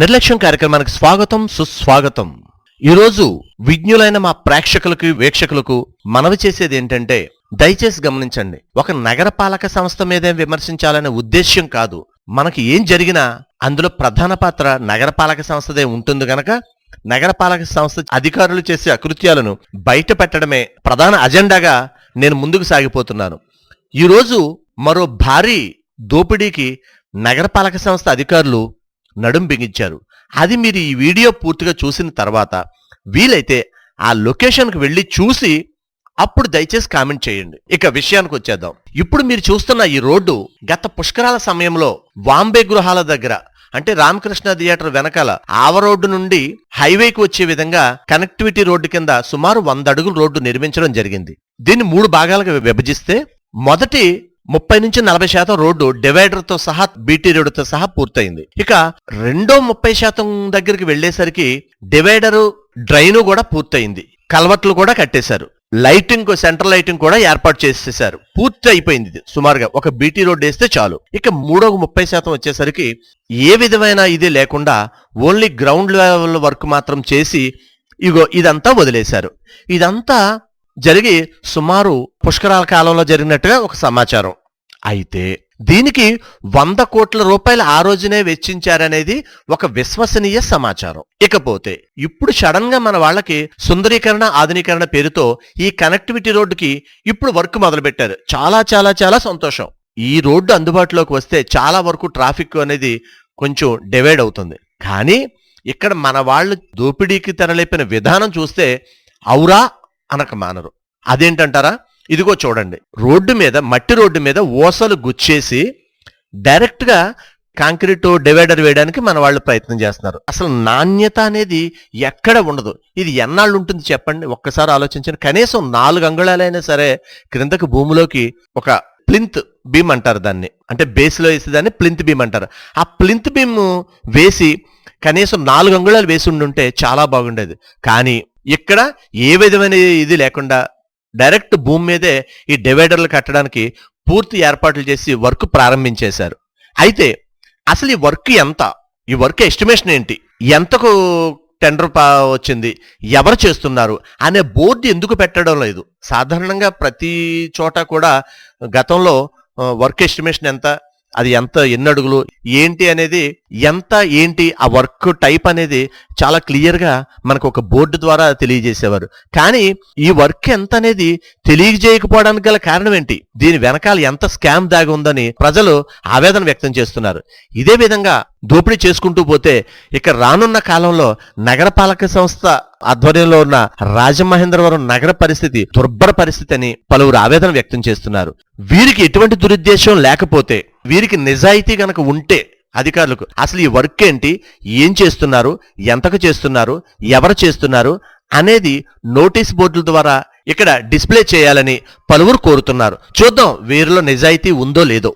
నిర్లక్ష్యం కార్యక్రమానికి స్వాగతం సుస్వాగతం. ఈరోజు విజ్ఞులైన మా ప్రేక్షకులకు వీక్షకులకు మనవి చేసేది ఏంటంటే దయచేసి గమనించండి ఒక నగరపాలక సంస్థ మీదే విమర్శించాలనే ఉద్దేశ్యం కాదు. మనకి ఏం జరిగినా అందులో ప్రధాన పాత్ర నగరపాలక సంస్థదే ఉంటుంది గనక నగరపాలక సంస్థ అధికారులు చేసే అకృత్యాలను బయట పెట్టడమే ప్రధాన అజెండాగా నేను ముందుకు సాగిపోతున్నాను. ఈరోజు మరో భారీ దోపిడీకి నగరపాలక సంస్థ అధికారులు నడుం బిగించారు. అది మీరు ఈ వీడియో పూర్తిగా చూసిన తర్వాత వీలైతే ఆ లొకేషన్కి వెళ్ళి చూసి అప్పుడు దయచేసి కామెంట్ చేయండి. ఇక విషయానికి వచ్చేద్దాం. ఇప్పుడు మీరు చూస్తున్న ఈ రోడ్డు గత పుష్కరాల సమయంలో వాంబే గృహాల దగ్గర అంటే రామకృష్ణ థియేటర్ వెనకాల ఆవ రోడ్డు నుండి హైవేకి వచ్చే విధంగా కనెక్టివిటీ రోడ్డు కింద సుమారు వంద అడుగుల రోడ్డు నిర్మించడం జరిగింది. దీన్ని మూడు భాగాలుగా విభజిస్తే మొదటి ముప్పై నుంచి నలభై శాతం రోడ్డు డివైడర్తో సహా బీటీ రోడ్డుతో సహా పూర్తయింది. ఇక రెండో ముప్పై శాతం దగ్గరికి వెళ్ళేసరికి డివైడరు డ్రైను కూడా పూర్తయింది. కల్వర్ట్లు కూడా కట్టేశారు. లైటింగ్ సెంట్రల్ లైటింగ్ కూడా ఏర్పాటు చేసేసారు పూర్తి అయిపోయింది ఇది. సుమారుగా ఒక బీటీ రోడ్ వేస్తే చాలు. ఇక మూడో ముప్పై శాతం వచ్చేసరికి ఏ విధమైన ఇది లేకుండా ఓన్లీ గ్రౌండ్ లెవెల్ వర్క్ మాత్రం చేసి ఇగో ఇదంతా వదిలేశారు. ఇదంతా జరిగి సుమారు పుష్కరాల కాలంలో జరిగినట్టుగా ఒక సమాచారం. అయితే దీనికి వంద కోట్ల రూపాయలు ఆ రోజునే వెచ్చించారనేది ఒక విశ్వసనీయ సమాచారం. ఇకపోతే ఇప్పుడు సడన్గా మన వాళ్ళకి సుందరీకరణ ఆధునీకరణ పేరుతో ఈ కనెక్టివిటీ రోడ్డుకి ఇప్పుడు వర్క్ మొదలుపెట్టారు. చాలా చాలా చాలా సంతోషం. ఈ రోడ్డు అందుబాటులోకి వస్తే చాలా వరకు ట్రాఫిక్ అనేది కొంచెం డివైడ్ అవుతుంది. కానీ ఇక్కడ మన వాళ్ళు దోపిడీకి తెరలేపిన విధానం చూస్తే ఔరా అనక మానరు. అదేంటంటారా? ఇదిగో చూడండి. రోడ్డు మీద మట్టి రోడ్డు మీద ఓసలు గుచ్చేసి డైరెక్ట్గా కాంక్రీట్ డివైడర్ వేయడానికి మన వాళ్ళు ప్రయత్నం చేస్తున్నారు. అసలు నాణ్యత అనేది ఎక్కడ ఉండదు. ఇది ఎన్నాళ్ళు ఉంటుంది చెప్పండి? ఒక్కసారి ఆలోచించండి. కనీసం నాలుగు అంగుళాలైనా సరే క్రిందకి భూమిలోకి ఒక ప్లింత్ బీమ్ అంటారు దాన్ని. అంటే బేస్లో వేసి దాన్ని ప్లింత్ బీమ్ అంటారు. ఆ ప్లింత్ బీమ్ వేసి కనీసం నాలుగు అంగుళాలు వేసి ఉండుంటే చాలా బాగుండేది. కానీ ఇక్కడ ఏ విధమైన ఇది లేకుండా డైరెక్ట్ భూమి మీదే ఈ డివైడర్లు కట్టడానికి పూర్తి ఏర్పాట్లు చేసి వర్క్ ప్రారంభించేశారు. అయితే అసలు ఈ వర్క్ ఎంత? ఈ వర్క్ ఎస్టిమేషన్ ఏంటి? ఎంతకు టెండర్ వచ్చింది? ఎవరు చేస్తున్నారు? అనే బోర్డు ఎందుకు పెట్టడం లేదు? సాధారణంగా ప్రతి చోట కూడా గతంలో వర్క్ ఎస్టిమేషన్ ఎంత? అది ఎంత ఎన్ని అడుగులు ఏంటి అనేది ఎంత ఏంటి ఆ వర్క్ టైప్ అనేది చాలా క్లియర్గా మనకు ఒక బోర్డు ద్వారా తెలియజేసేవారు. కానీ ఈ వర్క్ ఎంత అనేది తెలియజేయకపోవడానికి గల కారణం ఏంటి? దీని వెనకాల ఎంత స్కామ్ దాగి ఉందని ప్రజలు ఆవేదన వ్యక్తం చేస్తున్నారు. ఇదే విధంగా దోపిడీ చేసుకుంటూ పోతే ఇక రానున్న కాలంలో నగరపాలక సంస్థ ఆధ్వర్యంలో ఉన్న రాజమహేంద్రవరం నగర పరిస్థితి దుర్భర పరిస్థితి అని పలువురు ఆవేదన వ్యక్తం చేస్తున్నారు. వీరికి ఎటువంటి దురుద్దేశం లేకపోతే వీరికి నిజాయితీ గనక ఉంటే అధికారులకు అసలు ఈ వర్క్ ఏంటి? ఏం చేస్తున్నారు? ఎంతకు చేస్తున్నారు? ఎవరు చేస్తున్నారు? అనేది నోటీస్ బోర్డుల ద్వారా ఇక్కడ డిస్ప్లే చేయాలని పలువురు కోరుతున్నారు. చూద్దాం వీరిలో నిజాయితీ ఉందో లేదో.